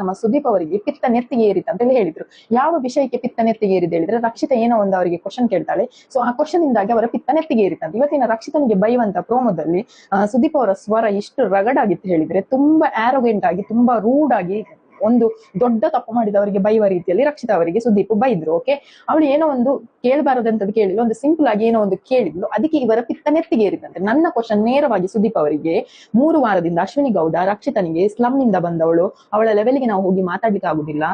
ನಮ್ಮ ಸುದೀಪ್ ಅವರಿಗೆ ಪಿತ್ತ ನೆತ್ತಿಗೆ ಏರಿತ ಅಂತ ಹೇಳಿ ಹೇಳಿದ್ರು. ಯಾವ ವಿಷಯಕ್ಕೆ ಪಿತ್ತ ನೆತ್ತಿಗೆ ಏರಿದೆ ಹೇಳಿದ್ರೆ ರಕ್ಷಿತ ಏನೋ ಒಂದು ಅವರಿಗೆ ಕ್ವಶನ್ ಕೇಳ್ತಾಳೆ. ಸೊ ಆ ಕ್ವಶನ್ ಇಂದಾಗಿ ಅವರ ಪಿತ್ತ ನೆತ್ತಿಗೆ ಏರಿತಂತೆ ಇವತ್ತಿನ ರಕ್ಷಿತನಿಗೆ ಬೈಯುವಂತ ಪ್ರೋಮೋದಲ್ಲಿ ಸುದೀಪ್ ಅವರ ಸ್ವರ ಎಷ್ಟು ರಗಡಾಗಿತ್ತು ಹೇಳಿದ್ರೆ ತುಂಬಾ ಆರೋಗೆಂಟ್ ಆಗಿ, ತುಂಬಾ ರೂಡ್ ಆಗಿ ಒಂದು ದೊಡ್ಡ ತಪ್ಪು ಮಾಡಿದವರಿಗೆ ಬೈವ ರೀತಿಯಲ್ಲಿ ರಕ್ಷಿತ ಅವರಿಗೆ ಸುದೀಪ್ ಬೈದ್ರು ಓಕೆ ಅವಳು ಏನೋ ಒಂದು ಕೇಳಬಾರದಂತದ್ದು ಕೇಳಿದ್ಲು, ಒಂದು ಸಿಂಪಲ್ ಆಗಿ ಏನೋ ಒಂದು ಕೇಳಿದ್ಲು, ಅದಕ್ಕೆ ಇವರ ಪಿತ್ತ ನೆತ್ತಿಗೆ ಏರಿತಂತೆ ನನ್ನ ಕ್ವಶನ್ ನೇರವಾಗಿ ಸುದೀಪ್ ಅವರಿಗೆ, ಮೂರು ವಾರದಿಂದ ಅಶ್ವಿನಿ ಗೌಡ ರಕ್ಷಿತನಿಗೆ ಸ್ಲಮ್ನಿಂದ ಬಂದವಳು, ಅವಳ ಲೆವೆಲ್ಗೆ ನಾವು ಹೋಗಿ ಮಾತಾಡ್ಲಿಕ್ಕೆ ಆಗುದಿಲ್ಲ.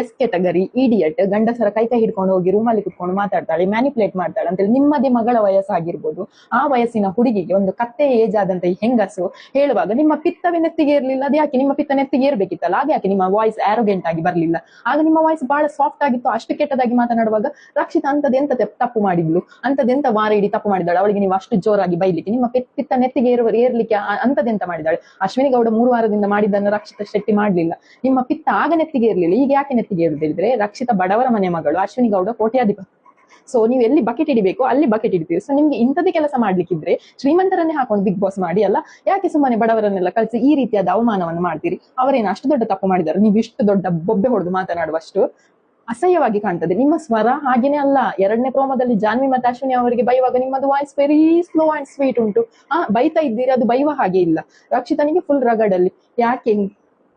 ಎಸ್ ಕೆಟಗರಿ ಇಡಿಯಟ್ ಗಂಡಸರ ಕೈ ಕೈ ಹಿಡ್ಕೊಂಡು ಹೋಗಿ ರೂಮಲ್ಲಿ ಕುತ್ಕೊಂಡು ಮಾತಾಡ್ತಾಳೆ ಮ್ಯಾನಿಪುಲೇಟ್ ಮಾಡ್ತಾಳೆ ಅಂತೇಳಿ ನಿಮ್ಮದೇ ಮಗಳ ವಯಸ್ಸಾಗಿರ್ಬೋದು, ಆ ವಯಸ್ಸಿನ ಹುಡುಗಿಗೆ ಒಂದು ಕತ್ತೆ ಏಜ್ ಆದಂತ ಈ ಹೆಂಗಸು ಹೇಳುವಾಗ ನಿಮ್ಮ ಪಿತ್ತವೇ ನೆತ್ತಿಗೆ ಇರ್ಲಿಲ್ಲ ಅದ್ಯಾಕೆ ನಿಮ್ಮ ಪಿತ್ತ ನೆತ್ತಿಗೆ ಇರ್ಬೇಕಿತ್ತಲ್ಲ ಅದ್ಯಾಕೆ ಯಾಕೆ ನಿಮ್ಮ ವಾಯ್ಸ್ ಆರೋಗೆಂಟ್ ಆಗಿ ಬರ್ಲಿಲ್ಲ. ಆಗ ನಿಮ್ಮ ವಾಯ್ಸ್ ಬಹಳ ಸಾಫ್ಟ್ ಆಗಿತ್ತು. ಅಷ್ಟು ಕೆಟ್ಟದಾಗಿ ಮಾತನಾಡುವಾಗ ರಕ್ಷಿತ ಅಂತದೆಂತ ತಪ್ಪು ಮಾಡಿದ್ಲು? ಅಂತದೆಂತ ವಾರ ಇಡೀ ತಪ್ಪು ಮಾಡಿದಾಳೆ ಅವಳಿಗೆ ನೀವು ಅಷ್ಟು ಜೋರಾಗಿ ಬೈಲಿಕ್ಕೆ ನಿಮ್ಮ ಪಿತ್ತ ನೆತ್ತಿಗೆ ಏರ್ಲಿಕ್ಕೆ ಅಂತದೆಂತ ಮಾಡಿದಾಳೆ ಅಶ್ವಿನಿ ಗೌಡ ಮೂರು ವಾರದಿಂದ ಮಾಡಿದ್ದನ್ನು ರಕ್ಷಿತ ಶೆಟ್ಟಿ ಮಾಡಲಿಲ್ಲ. ನಿಮ್ಮ ಪಿತ್ತ ಆಗ ನೆತ್ತಿಗೆ ಇರಲಿಲ್ಲ ಈಗ ಯಾಕೆ ನೆತ್ತಿಗೆ ಇರುದು ಹೇಳಿದ್ರೆ ರಕ್ಷಿತ ಬಡವರ ಮನೆ ಮಗಳು ಅಶ್ವಿನಿ ಗೌಡ ಕೋಟ್ಯಾಧಿಪತಿ ಸೊ ನೀವು ಎಲ್ಲಿ ಬಕೆಟ್ ಇಡಬೇಕು ಅಲ್ಲಿ ಬಕೆಟ್ ಇಡ್ತೀವಿ ಸೊ ನಿಮ್ಗೆ ಇಂಥದೇ ಕೆಲಸ ಮಾಡ್ಲಿಕ್ಕಿದ್ರೆ ಶ್ರೀಮಂತರನ್ನೇ ಹಾಕೊಂಡು ಬಿಗ್ ಬಾಸ್ ಮಾಡಿ ಅಲ್ಲ, ಯಾಕೆ ಸುಮ್ಮನೆ ಬಡವರನ್ನೆಲ್ಲ ಕಲಿಸಿ ಈ ರೀತಿಯಾದ ಅವಮಾನವನ್ನು ಮಾಡ್ತೀರಿ? ಅವರೇನು ಅಷ್ಟು ದೊಡ್ಡ ತಪ್ಪು ಮಾಡಿದ್ದಾರೆ ನೀವು ಇಷ್ಟು ದೊಡ್ಡ ಬೊಬ್ಬೆ ಹೊಡೆದು ಮಾತನಾಡುವಷ್ಟು ಅಸಹ್ಯವಾಗಿ ಕಾಣ್ತದೆ. ನಿಮ್ಮ ಸ್ವರ ಹಾಗೇನೆ ಅಲ್ಲ. ಎರಡನೇ ಪ್ರೋಮದಲ್ಲಿ ಜಾನ್ವಿ ಮತ್ತೆ ಅಶ್ವಿನಿ ಅವರಿಗೆ ಬೈವಾಗ ನಿಮ್ಮದು voice very slow and sweet ಉಂಟು. ಆ, ಬೈತಾ ಇದ್ದೀರಿ, ಅದು ಬೈವ ಹಾಗೆ ಇಲ್ಲ. ರಕ್ಷಿತನಿಗೆ ಫುಲ್ ರಗಡಲ್ಲಿ. ಯಾಕೆ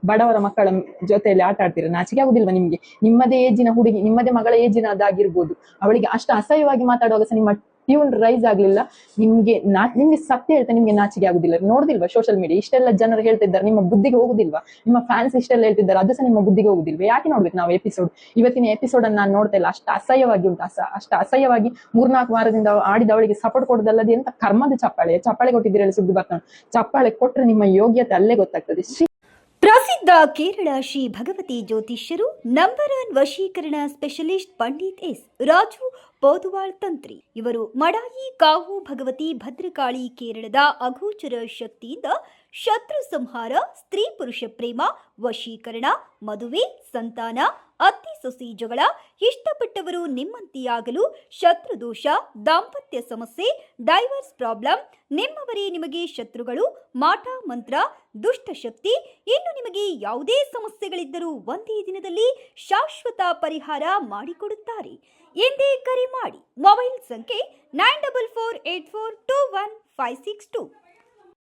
ಬಡವರ ಮಕ್ಕಳ ಜೊತೆಯಲ್ಲಿ ಆಟ ಆಡ್ತೀರಾ? ನಾಚಿಕೆ ಆಗುದಿಲ್ವಾ ನಿಮ್ಗೆ? ನಿಮ್ಮದೇ ಏಜಿನ ಹುಡುಗಿ, ನಿಮ್ಮದೇ ಮಗಳ ಏಜಿನ ಅದಾಗಿರ್ಬೋದು ಅವಳಿಗೆ ಅಷ್ಟು ಅಸಹ್ಯವಾಗಿ ಮಾತಾಡುವಾಗ ಸಹ ನಿಮ್ಮ ಟ್ಯೂನ್ ರೈಸ್ ಆಗ್ಲಿಲ್ಲ. ನಿಮ್ಗೆ ನಾ, ನಿಮ್ಗೆ ಸತ್ಯ ಹೇಳ್ತಾ ನಿಮ್ಗೆ ನಾಚಿಕೆ ಆಗುದಿಲ್ಲ. ನೋಡ್ದಿಲ್ವಾ ಸೋಷಿಯಲ್ ಮೀಡಿಯಾ ಇಷ್ಟೆಲ್ಲ ಜನರು ಹೇಳ್ತಿದ್ದಾರೆ ನಿಮ್ಮ ಬುದ್ಧಿಗೆ ಹೋಗುದಿಲ್ವಾ? ನಿಮ್ಮ ಫ್ಯಾನ್ಸ್ ಇಷ್ಟೆಲ್ಲ ಹೇಳ್ತಿದ್ದಾರೆ ಅದು ಸಹ ನಿಮ್ಮ ಬುದ್ಧಿಗೆ ಹೋಗುದಿಲ್ವಾ? ಯಾಕೆ ನೋಡ್ಬೇಕು ನಾವು ಎಪಿಸೋಡ್ ಇವತ್ತಿನ ಎಪಿಸೋಡ್ ಅನ್ನು ನಾನು ನೋಡ್ತಾ ಇಲ್ಲ. ಅಷ್ಟು ಅಸಹ್ಯವಾಗಿ ಉಂಟು, ಅಸ, ಅಷ್ಟು ಅಸಹ್ಯವಾಗಿ ಮೂರ್ನಾಲ್ಕು ವಾರದಿಂದ ಆಡಿದವಳಿಗೆ ಸಪೋರ್ಟ್ ಕೊಡೋದಲ್ಲದೆ ಅಂತ ಕರ್ಮದ ಚಪ್ಪಾಳೆ? ಚಪ್ಪಾಳೆ ಕೊಟ್ಟಿದ್ರೆ ಸುದ್ದಿ ಬರ್ತಾನೆ ಚಪ್ಪಾಳೆ ಕೊಟ್ರೆ ನಿಮ್ಮ ಯೋಗ್ಯತೆ ಅಲ್ಲೇ ಗೊತ್ತಾಗ್ತದೆ. ಪ್ರಸಿದ್ಧ ಕೇರಳ ಶ್ರೀ ಭಗವತಿ ಜ್ಯೋತಿಷ್ಯರು ನಂಬರ್ ಒನ್ ವಶೀಕರಣ ಸ್ಪೆಷಲಿಸ್ಟ್ ಪಂಡಿತ್ ಎಸ್ ರಾಜು ಪೋದುವಾಳ್ ತಂತ್ರಿ. ಇವರು ಮಡಾಯಿ ಕಾವು ಭಗವತಿ ಭದ್ರಕಾಳಿ ಕೇರಳದ ಅಗೋಚರ ಶಕ್ತಿಯಿಂದ ಶತ್ರು ಸಂಹಾರ, ಸ್ತ್ರೀ ಪುರುಷ ಪ್ರೇಮ, ವಶೀಕರಣ, ಮದುವೆ, ಸಂತಾನ ಅತ್ತಿ ಸೊಸಿ ಜಗಳ ಇಷ್ಟಪಟ್ಟವರು ನಿಮ್ಮಂತೆಯಾಗಲು ಶತ್ರುದೋಷ, ದಾಂಪತ್ಯ ಸಮಸ್ಯೆ, ಡೈವರ್ಸ್ ಪ್ರಾಬ್ಲಮ್, ನಿಮ್ಮವರೇ ನಿಮಗೆ ಶತ್ರುಗಳು, ಮಾಟ ಮಂತ್ರ ದುಷ್ಟಶಕ್ತಿ ಇನ್ನು ನಿಮಗೆ ಯಾವುದೇ ಸಮಸ್ಯೆಗಳಿದ್ದರೂ ಒಂದೇ ದಿನದಲ್ಲಿ ಶಾಶ್ವತ ಪರಿಹಾರ ಮಾಡಿಕೊಡುತ್ತಾರೆ. ಎಂದೇ ಕರೆ ಮಾಡಿ, ಮೊಬೈಲ್ ಸಂಖ್ಯೆ nine double four eight four two one five six two.